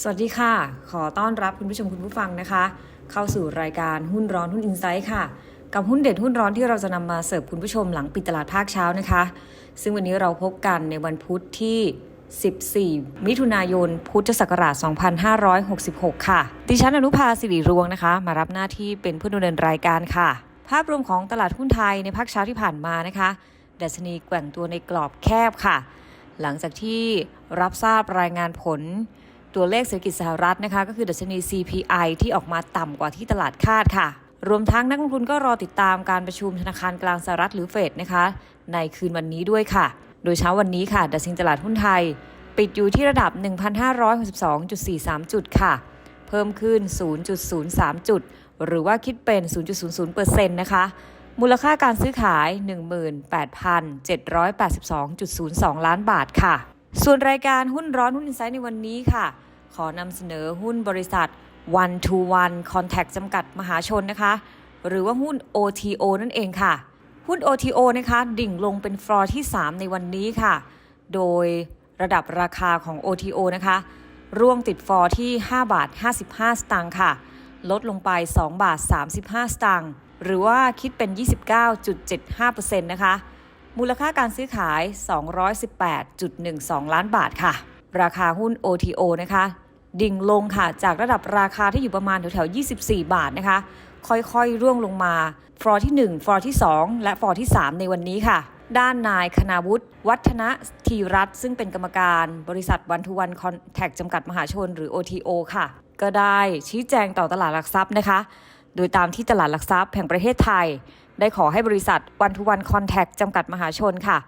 สวัสดีค่ะ ขอต้อนรับคุณผู้ชมคุณผู้ฟังนะคะ เข้าสู่รายการหุ้นร้อนหุ้นอินไซต์ค่ะ กับหุ้นเด็ดหุ้นร้อนที่เราจะนำมาเสิร์ฟคุณผู้ชมหลังปิดตลาดภาคเช้านะคะ ซึ่งวันนี้เราพบกันในวันพุธที่ 14 มิถุนายน พุทธศักราช 2566 ค่ะ ดิฉันอนุภาสิริรวงนะคะ มารับหน้าที่เป็นผู้ดำเนินรายการค่ะ ภาพรวมของตลาดหุ้นไทยในภาคเช้าที่ผ่านมานะคะดัชนีแกว่งตัวในกรอบแคบค่ะ หลังจากที่รับทราบรายงานผล ตัวเลขเศรษฐกิจสหรัฐนะคะ ก็คือดัชนี CPI ที่ออกมาต่ำกว่าที่ตลาดคาดค่ะ รวมทั้งนักลงทุนก็รอติดตามการประชุมธนาคารกลางสหรัฐหรือเฟดนะคะ ในคืนวันนี้ด้วยค่ะ โดยเช้าวันนี้ค่ะดัชนีตลาดหุ้นไทย ปิดอยู่ที่ระดับ 1,562.43 จุดค่ะ เพิ่มขึ้น 0.03 จุด หรือว่าคิดเป็น 0.00%นะคะ มูลค่าการซื้อขาย 18,782.02 ล้านบาทค่ะ ส่วนรายการหุ้นร้อนหุ้นอินไซต์ในวันนี้ค่ะ ขอนำเสนอหุ้นบริษัท One to One Contact จำกัดมหาชนนะคะ หรือว่าหุ้น OTO นั่นเองค่ะ หุ้น OTO นะคะ ดิ่งลงเป็นฟลอร์ที่ 3 ในวันนี้ค่ะ โดยระดับราคาของ OTO นะคะ ร่วงติดฟอร์ที่ 5 บาท 55 สตางค์ค่ะ ลดลงไป 2 บาท 35 สตางค์หรือว่าคิดเป็น 29.75%นะคะ มูลค่าการซื้อขาย 218.12 ล้านบาทค่ะ ราคาหุ้น OTO นะคะ ดิ่งลงค่ะ จากระดับราคาที่อยู่ประมาณแถวๆ 24 บาทนะคะ ค่อยๆ ร่วงลงมา ฟลอร์ที่ 1 ฟลอร์ที่ 2 และฟลอร์ที่ 3 ในวันนี้ค่ะ ด้านนายคณาวุฒิวัฒนทีรัตซึ่งเป็นกรรมการบริษัทวันทุวันคอนแทคจำกัดมหาชนหรือ OTO ค่ะ ก็ได้ชี้แจงต่อตลาดหลักทรัพย์นะคะ โดยตามที่ตลาดหลักทรัพย์แห่งประเทศไทย ได้ขอให้บริษัทวันทุวันคอนแทคจำกัดมหาชนค่ะ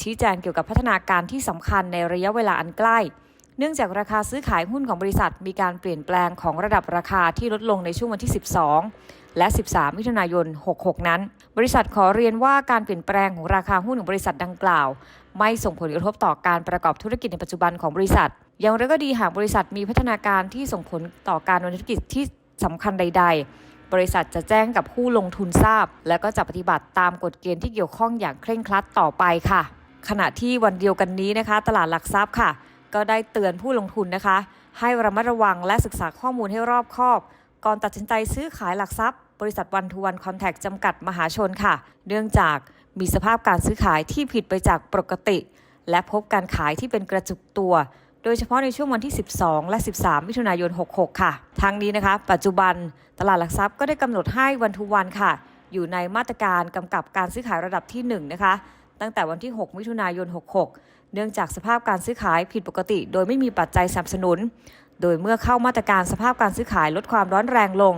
ชี้แจงเกี่ยวกับพัฒนาการที่สำคัญในระยะเวลาอันใกล้ เนื่องจากราคาซื้อขายหุ้นของบริษัทมีการเปลี่ยนแปลงของระดับราคาที่ลดลงในช่วงวันที่ 12 และ 13 มิถุนายน 66 นั้น บริษัทขอเรียนว่าการเปลี่ยนแปลงของราคาหุ้นของบริษัทดังกล่าว ไม่ส่งผลกระทบต่อการประกอบธุรกิจในปัจจุบันของบริษัทอย่างไรก็ดีหากบริษัทมีพัฒนาการที่ส่งผลต่อการดำเนินธุรกิจที่สำคัญใด ๆ บริษัทจะแจ้งกับผู้ลงทุนทราบ และก็จะปฏิบัติตามกฎเกณฑ์ที่เกี่ยวข้องอย่างเคร่งครัดต่อไปค่ะ ขณะที่วันเดียวกันนี้นะคะ ตลาดหลักทรัพย์ค่ะ ก็ได้เตือนผู้ลงทุนนะคะ ให้ระมัดระวังและศึกษาข้อมูลให้รอบคอบ ก่อนตัดสินใจซื้อขายหลักทรัพย์ บริษัทวันทูวันคอนแทคจำกัดมหาชนค่ะ เนื่องจากมีสภาพการซื้อขายที่ผิดไปจากปกติ และพบการขายที่เป็นกระจุกตัว โดยเฉพาะในช่วงวันที่ 12 และ 13 มิถุนายน 66 ค่ะ ทั้งนี้นะคะ ปัจจุบันตลาดหลักทรัพย์ก็ได้กำหนดให้วันทูวันค่ะ อยู่ในมาตรการกำกับการซื้อขายระดับที่ 1 นะคะ ตั้งแต่วันที่ 6 มิถุนายน 66 เนื่องจากสภาพการซื้อขายผิดปกติ โดยไม่มีปัจจัยสนับสนุน โดยเมื่อเข้ามาตรการสภาพการซื้อขายลดความร้อนแรงลง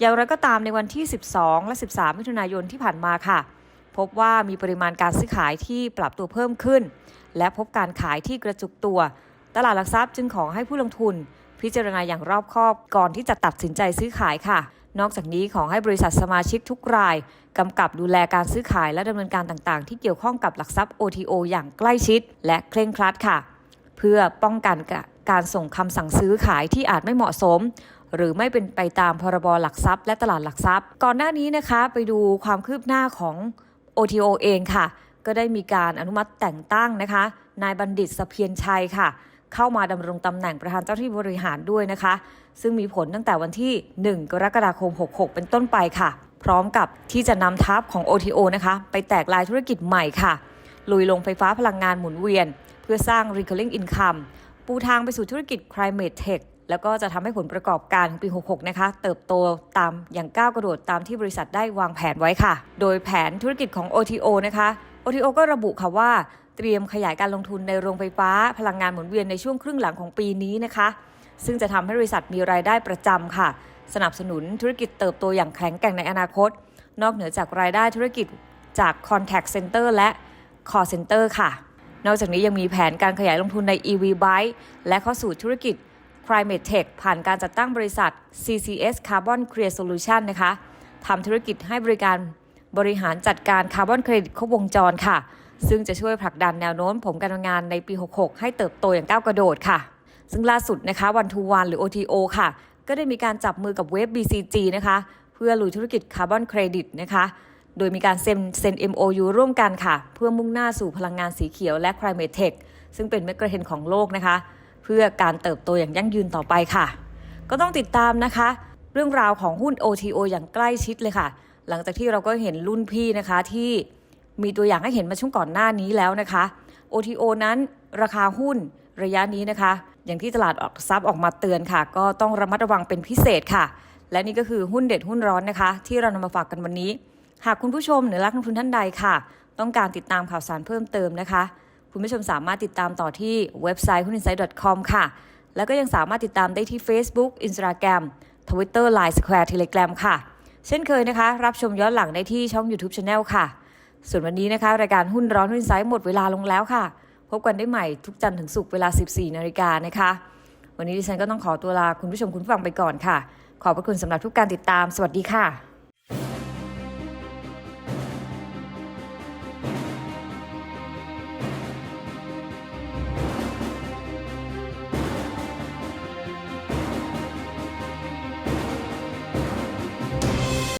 อย่างไรก็ตามในวันที่ 12 และ 13 มิถุนายนที่ผ่านมาค่ะ พบว่ามีปริมาณการซื้อขายที่ปรับตัวเพิ่มขึ้น และพบการขายที่กระจุกตัว ตลาดหลักทรัพย์จึงขอให้ผู้ลงทุน พิจารณาอย่างรอบคอบก่อนที่จะตัดสินใจซื้อขายค่ะ นอกจากนี้ขอให้บริษัทสมาชิกทุกรายกำกับดูแลการซื้อขายและดำเนินการต่างๆ ที่เกี่ยวข้องกับหลักทรัพย์ OTO อย่างใกล้ชิด และเคร่งครัดค่ะ เพื่อป้องกันการส่งคำสั่งซื้อขายที่อาจไม่เหมาะสม หรือไม่เป็นไปตามพรบหลักทรัพย์ และตลาดหลักทรัพย์ ก่อนหน้านี้นะคะไปดูความคืบหน้าของ OTO เองค่ะ ก็ได้มีการอนุมัติแต่งตั้งนะคะ นายบัณฑิตสเพียรชัยค่ะ เข้ามาดำรงตำแหน่งประธานเจ้าที่บริหารด้วยนะคะ ซึ่งมีผลตั้งแต่วันที่ 1 กรกฎาคม 66 เป็นต้นไปค่ะ พร้อมกับที่จะนำทัพของ OTO นะคะ ไปแตกลายธุรกิจใหม่ค่ะ ลุยลงไฟฟ้าพลังงานหมุนเวียน เพื่อสร้าง recurring income ปูทางไปสู่ธุรกิจ climate tech แล้วก็จะทำให้ผลประกอบการปี 66 นะคะ เติบโตตามอย่างก้าวกระโดดตามที่บริษัทได้วางแผนไว้ค่ะ โดยแผนธุรกิจของ OTO นะคะ OTO ก็ระบุค่ะว่า เตรียมขยายการลงทุนในโรงไฟฟ้า พลังงานหมุนเวียนในช่วงครึ่งหลังของปีนี้นะคะ ซึ่งจะทำให้บริษัทมีรายได้ประจำค่ะ สนับสนุนธุรกิจเติบโตอย่างแข็งแกร่งในอนาคต นอกเหนือจากรายได้ธุรกิจจาก Contact Center และ Call Center ค่ะ นอกจากนี้ยังมีแผนการขยายลงทุนใน EV Bike และเข้าสู่ธุรกิจ Climate Tech ผ่านการจัดตั้งบริษัท CCS Carbon Clear Solution นะคะทำธุรกิจให้บริการบริหารจัดการคาร์บอนเครดิตครบวงจรค่ะ ซึ่งจะช่วยผลักดันแนวโน้มผลการงานในปี 66 ให้เติบโตอย่างก้าวกระโดดค่ะ ซึ่งล่าสุดนะคะวันทูวันหรือ OTO ค่ะ ก็ได้มีการจับมือกับเว็บ BCG นะคะ เพื่อลุยธุรกิจคาร์บอนเครดิตนะคะโดยมีการเซ็นเซ็น MOU ร่วมกันค่ะ เพื่อมุ่งหน้าสู่พลังงานสีเขียวและ Climate Tech ซึ่งเป็นเมกะเทรนของโลกนะคะ เพื่อการเติบโตอย่างยั่งยืนต่อไปค่ะ ก็ต้องติดตามนะคะ เรื่องราวของหุ้น OTO อย่างใกล้ชิดเลยค่ะ หลังจากที่เราก็เห็นรุ่นพี่นะคะที่ มีตัวอย่างให้เห็นมาช่วงก่อนหน้านี้แล้วนะคะ OTO นั้นราคาหุ้นระยะนี้นะคะ อย่างที่ตลาดออกทรัพย์ออกมาเตือนค่ะ ก็ต้องระมัดระวังเป็นพิเศษค่ะ และนี่ก็คือหุ้นเด็ดหุ้นร้อนนะคะ ที่เรานำมาฝากกันวันนี้ หากคุณผู้ชมหรือนักลงทุนท่านใดค่ะ ต้องการติดตามข่าวสารเพิ่มเติมนะคะ คุณผู้ชมสามารถติดตามต่อที่เว็บไซต์หุ้น insight com ค่ะ แล้วก็ยังสามารถติดตามได้ที่ Facebook Instagram Twitter Line Square Telegram ค่ะ เช่นเคยนะคะ รับชมย้อนหลังได้ที่ช่อง YouTube Channel ค่ะ ส่วนวันนี้นะคะ รายการหุ้นร้อนหุ้นไซด์หมดเวลาลงแล้วค่ะ พบกันได้ใหม่ทุกจันทร์ถึงศุกร์เวลา 14นาฬิกานะคะ วันนี้ดิฉันก็ต้องขอตัวลาคุณผู้ชมคุณผู้ฟังไปก่อนค่ะ ขอบพระคุณสำหรับทุกการติดตาม สวัสดีค่ะ